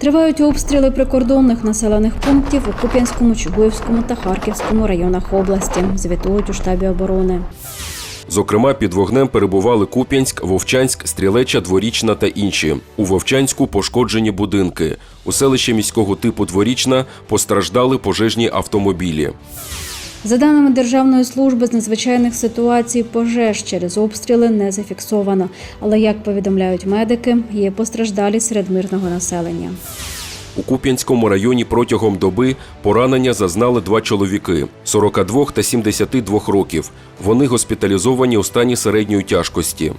Тривають обстріли прикордонних населених пунктів у Куп'янському, Чугуївському та Харківському районах області. Звітують у штабі оборони. Зокрема, під вогнем перебували Куп'янськ, Вовчанськ, Стрілеча, Дворічна та інші. У Вовчанську пошкоджені будинки. У селищі міського типу Дворічна постраждали пожежні автомобілі. За даними Державної служби з надзвичайних ситуацій, пожеж через обстріли не зафіксовано. Але як повідомляють медики, є постраждалі серед мирного населення. У Куп'янському районі протягом доби поранення зазнали два чоловіки 42 та 72 років. Вони госпіталізовані у стані середньої тяжкості.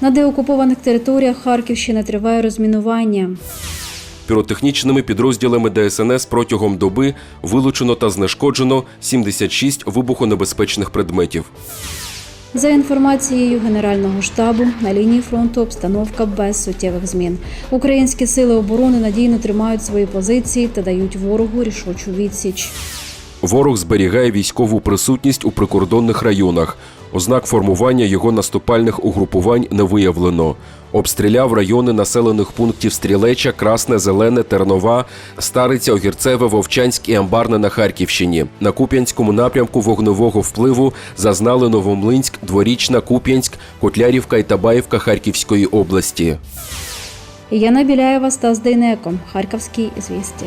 На деокупованих територіях Харківщини триває розмінування. Піротехнічними підрозділами ДСНС протягом доби вилучено та знешкоджено 76 вибухонебезпечних предметів. За інформацією Генерального штабу, на лінії фронту обстановка без суттєвих змін. Українські сили оборони надійно тримають свої позиції та дають ворогу рішучу відсіч. Ворог зберігає військову присутність у прикордонних районах. Ознак формування його наступальних угрупувань не виявлено. Обстріляв райони населених пунктів Стрілеча, Красне, Зелене, Тернова, Стариця, Огірцеве, Вовчанськ і Амбарне на Харківщині. На Куп'янському напрямку вогневого впливу зазнали Новомлинськ, Дворічна, Куп'янськ, Котлярівка і Табаївка Харківської області. Яна Біляєва, Стас Дейнеко, Харківські звістя.